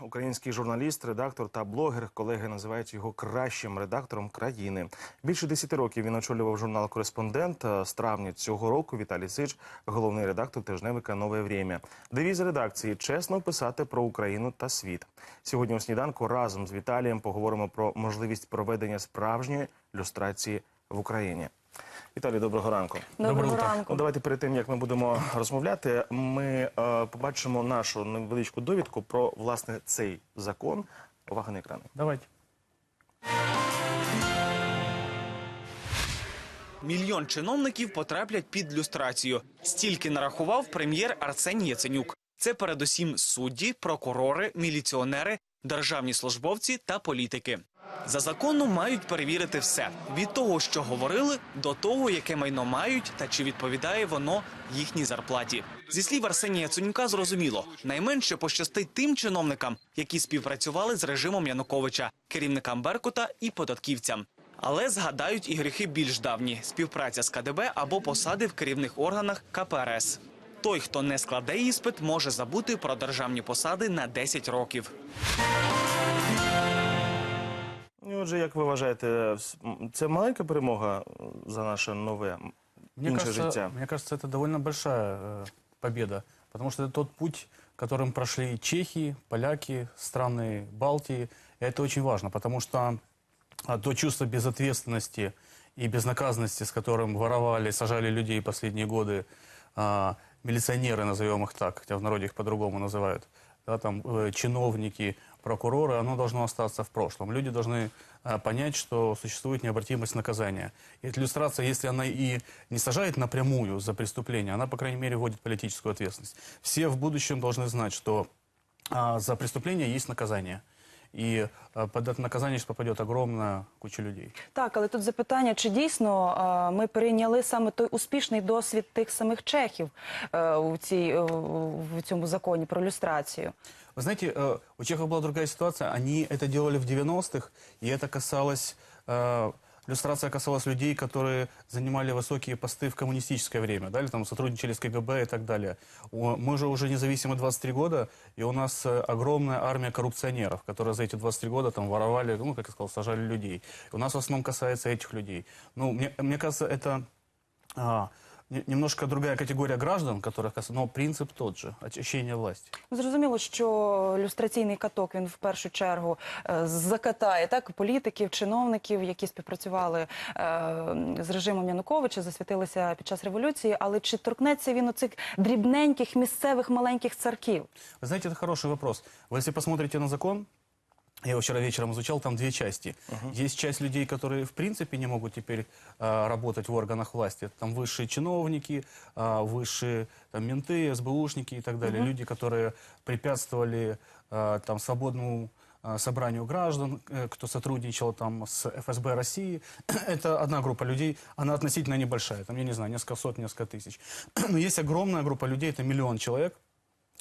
Український журналіст, редактор та блогер. Колеги називають його кращим редактором країни. Більше 10 років він очолював журнал Кореспондент. З травня цього року Віталій Сич, головний редактор тижневика Нове Время. Девіз редакції чесно писати про Україну та світ. Сьогодні у сніданку разом з Віталієм поговоримо про можливість проведення справжньої люстрації в Україні. Віталій, доброго ранку. Доброго Доброго ранку. Ну, давайте перед тим, як ми будемо розмовляти, ми е, побачимо нашу невеличку довідку про власне цей закон. Увага на екрани. Давайте. Мільйон чиновників потраплять під люстрацію. Стільки нарахував прем'єр Арсеній Яценюк. Це передусім судді, прокурори, міліціонери, державні службовці та політики. За законом мають перевірити все від того, що говорили, до того, яке майно мають та чи відповідає воно їхній зарплаті. Зі слів Арсенія Яценюка зрозуміло, найменше пощастить тим чиновникам, які співпрацювали з режимом Януковича, керівникам Беркута і податківцям. Але згадають і гріхи більш давні: співпраця з КДБ або посади в керівних органах КПРС. Той, хто не складе іспит, може забути про державні посади на 10 років. І отже, як ви вважаєте, с- м, це маленька перемога е, за наше нове м, Мне інше кажется, життя? мне кажется, это довольно большая э, победа, потому что это тот путь, которым прошли чехи, поляки, страны Балтии. И это очень важно, потому что а, то чувство безответственности и безнаказанности, с которым воровали, сажали людей последние годы, а, милиционеры, назовем их так, хотя в народе их по-другому называют, да, там, э, чиновники, прокуроры, оно должно остаться в прошлом. Люди должны э, понять, что существует необратимость наказания. И эта иллюстрация, если она и не сажает напрямую за преступление, она, по крайней мере, вводит политическую ответственность. Все в будущем должны знать, что а, за преступление есть наказание. И а, под это наказание сейчас попадет огромная куча людей. Так, але тут запитання, чи дійсно е, ми перейняли саме той успішний досвід тих самих чехів е, у, цій, е, в цьому законі про люстрацію? Вы знаете, э, у чехов была другая ситуация. Они это делали в 90-х, и это касалось... э, Люстрация касалась людей, которые занимали высокие посты в коммунистическое время, да, или там сотрудничали с КГБ и так далее. Мы же уже независимы 23 года, и у нас э, огромная армия коррупционеров, которые за эти 23 года там воровали, ну, как я сказал, сажали людей. У нас в основном касается этих людей. Ну, мне, мне кажется, это а, немножко другая категория граждан, которых касается, но принцип тот же, очищение власти. Ну, Зрозуміло, що люстраційний каток він в першу чергу е, закатає так політиків, чиновників, які співпрацювали е, з режимом Януковича, засвітилися під час революції. Але чи торкнеться він оцих дрібненьких місцевих маленьких царків? Вы знаете, это хороший вопрос. Вы если посмотрите на закон, я его вчера вечером изучал, там две части. Есть часть людей, которые в принципе не могут теперь а, работать в органах власти. Там высшие чиновники, а, высшие там, менты, СБУшники и так далее. Люди, которые препятствовали а, там, свободному собранию граждан, э, кто сотрудничал там с ФСБ России. Это одна группа людей, она относительно небольшая, там, я не знаю, несколько сот, несколько тысяч. Но есть огромная группа людей, это миллион человек,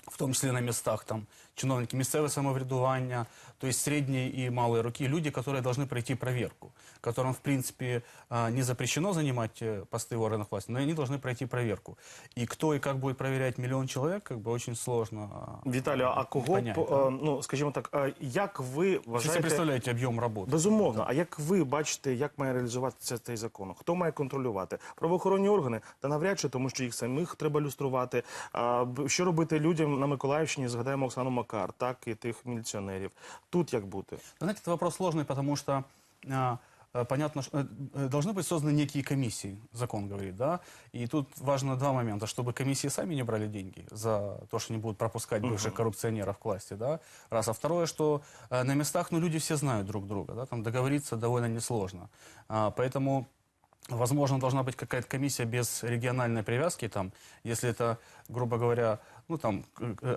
в том числе на местах, там, чиновники місцеве самоврядування, то есть средние и малые руки, люди, которые должны пройти проверку, которым, в принципе, а, не запрещено занимать э, посты в органах власти, но они должны пройти проверку. И кто и как будет проверять миллион человек, как бы очень сложно. а, Віталію, а кого понять, по- да. е, ну скажімо так, е, як ви Вы себе вважаєте? представляете объем работы? Безумовно, а як ви бачите, як має реалізуватися цей закон? Хто має контролювати? Правоохоронні органи та навряд чи, тому що їх самих треба люструвати. А б- що робити людям на Миколаївщині? Згадаємо Оксану Макар, так і тих міліціонерів. Тут як бути? Вы знаете, это вопрос сложный, потому что а, э, понятно, что э, э, должны быть созданы некие комиссии, закон говорит, да, и тут важно два момента, чтобы комиссии сами не брали деньги за то, что не будут пропускать бывших коррупционеров к власти, да, раз, а второе, что э, на местах, ну, люди все знают друг друга, да, там договориться довольно несложно, А, поэтому Возможно, должна быть какая-то комиссия без региональной привязки, там, если это, грубо говоря, ну, там,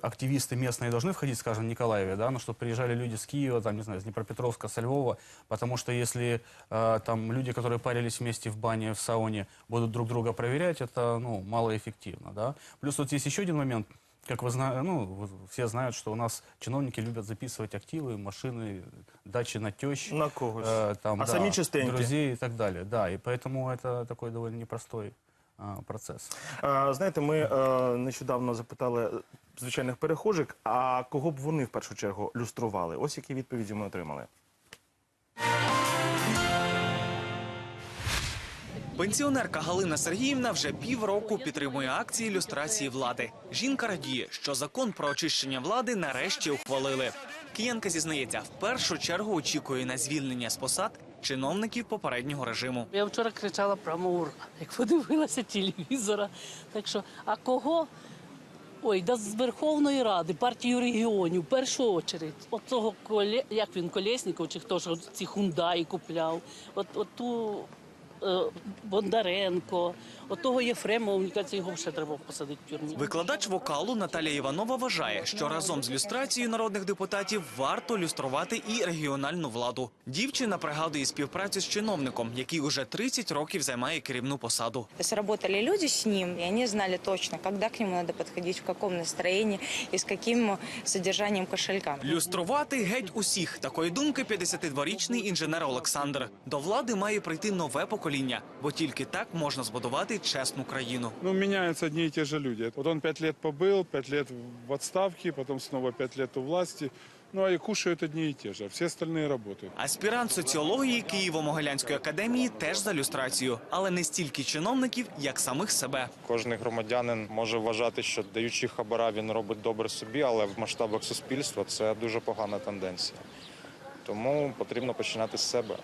активисты местные должны входить, скажем, в Николаеве, да, но чтобы приезжали люди с Киева, там, не знаю, с Днепропетровска, со Львова, потому что если э, там люди, которые парились вместе в бане, в сауне, будут друг друга проверять, это, ну, малоэффективно, да. Плюс вот есть еще один момент, как вы знаете, ну, вы- все знают, что у нас чиновники любят записывать активы, машины, дачи на тещ. На когось. Э, там, А да, сами частеньки? друзей и так далее. Да, и поэтому это такой довольно непростой а, процесс. Е, Знаєте, ми е, нещодавно запитали е, звичайних перехожих, а кого б вони в першу чергу люстрували? Ось які відповіді ми отримали. Пенсіонерка Галина Сергіївна вже півроку підтримує акції ілюстрації влади. Жінка радіє, що закон про очищення влади нарешті ухвалили. Киянка зізнається, в першу чергу очікує на звільнення з посад чиновників попереднього режиму. Я вчора кричала прямо ура, як подивилася телевізора. Так що, а кого? Ой, да з Верховної Ради, партію регіонів, в першу чергу. От того коле, як він Колєсніков, чи хто ж ці хундаї купляв, от, от ту Бондаренко, от того Єфремова, мені кажеться, його ще треба посадити в тюрму. Викладач вокалу Наталія Іванова вважає, що разом з люстрацією народних депутатів варто люструвати і регіональну владу. Дівчина пригадує співпрацю з чиновником, який уже 30 років займає керівну посаду. Есть люди с ним, и они знали точно, когда к нему надо подходить, в каком настроении и с каким содержанием кошелька. Люструвати геть усіх. Такої думки 52-річний інженер Олександр. До влади має прийти нове покоління, бо тільки так можна збудувати чесну країну. Ну, меняются одни и те же люди. Вот он пять лет побыл, пять лет в отставке, потом снова пять лет у власти. Ну, а и кушают одни и те же, а все остальные работают. Аспірант соціології Києво-Могилянської академії теж за люстрацію, але не стільки чиновників, як самих себе. Кожен громадянин може вважати, що даючи хабара, він робить добре собі, але в масштабах суспільства це дуже погана тенденція. Тому потрібно починати з себе.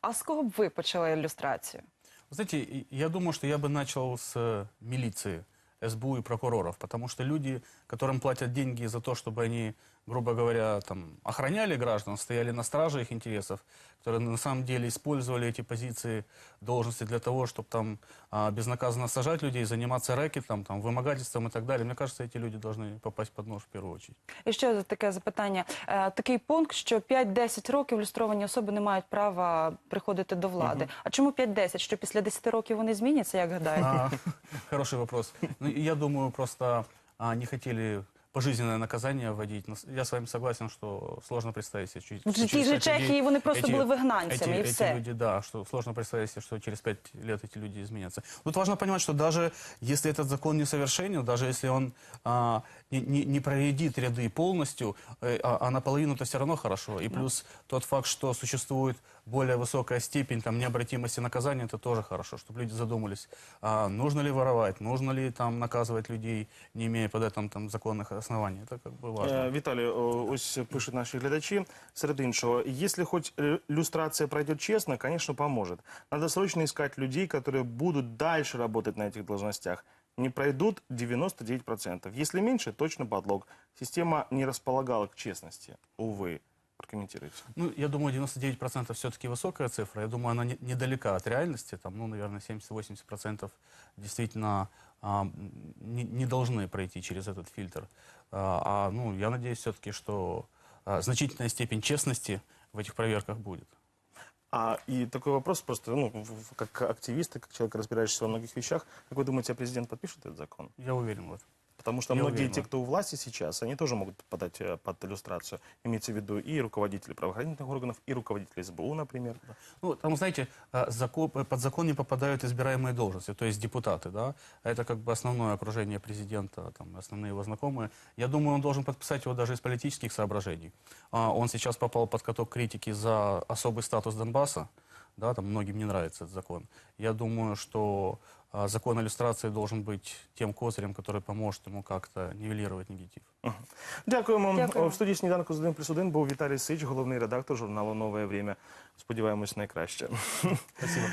А з кого б ви почали ілюстрацію? Вы знаете, и- я думаю, что я бы начал с э, милиции, СБУ и прокуроров, потому что люди, которым платят деньги за то, чтобы они, грубо говоря, там, охраняли граждан, стояли на страже их интересов, которые на самом деле использовали эти позиции, должности для того, чтобы там а, безнаказанно сажать людей, заниматься рэкетом, там, вымогательством и так далее. Мне кажется, эти люди должны попасть под нож в первую очередь. І ще таке запитання. Е, Такий пункт, що 5-10 років люстровані особи не мають права приходити до влади. А чому 5-10? Що після 10 років вони зміняться, як гадаєте? А, Хороший вопрос. Ну, я думаю, просто а, не хотели пожизненное наказание вводить. Но с- Я с вами согласен, что сложно представить себе. чуть- В тій через же пять Чехії людей вони просто эти- були вигнанцями, эти, і эти все. люди, да, что сложно представить себе, что через пять лет эти люди изменятся. Тут важно понимать, что даже если этот закон несовершенен, даже если он а, не, не, не проредит ряды полностью, э, а, а наполовину это все равно хорошо. И плюс тот факт, что существует более высокая степень там, необратимости наказания, это тоже хорошо, чтобы люди задумались, а нужно ли воровать, нужно ли там наказывать людей, не имея под этим там законных оснований. Это как бы важно. Е, Віталію, о, ось пишуть наші глядачі. Серед іншого, если хоть э, люстрация пройдет честно, конечно, поможет. Надо срочно искать людей, которые будут дальше работать на этих должностях. Не пройдут 99%. Если меньше, точно подлог. Система не располагала к честности. Увы. Прокомментируйте. Ну, я думаю, 99% все-таки высокая цифра. Я думаю, она не- недалека от реальности. Там, ну, наверное, 70-80% действительно а, не, не должны пройти через этот фильтр. А, а, ну, я надеюсь все-таки, что а, значительная степень честности в этих проверках будет. А и такой вопрос просто, ну, как активист, и как человек, разбирающийся во многих вещах, как вы думаете, а президент подпишет этот закон? Я уверен в этом. Потому что Я многие уверен, те, да. кто у власти сейчас, они тоже могут подать э, под иллюстрацию. Имеется в виду и руководители правоохранительных органов, и руководители СБУ, например. Ну, там, знаете, а, зако- под закон не попадают избираемые должности, то есть депутаты, да. Это как бы основное окружение президента, там, основные его знакомые. Я думаю, он должен подписать его даже из политических соображений. А, Он сейчас попал под каток критики за особый статус Донбасса, да, там многим не нравится этот закон. Я думаю, что а, закон о иллюстрации должен быть тем козырем, который поможет ему как-то нивелировать негатив. Дякуємо. Дякуємо. В студії сніданку з 1 плюс 1 був Віталій Сич, головний редактор журналу Нове время. Сподіваємось, найкраще. Спасибо.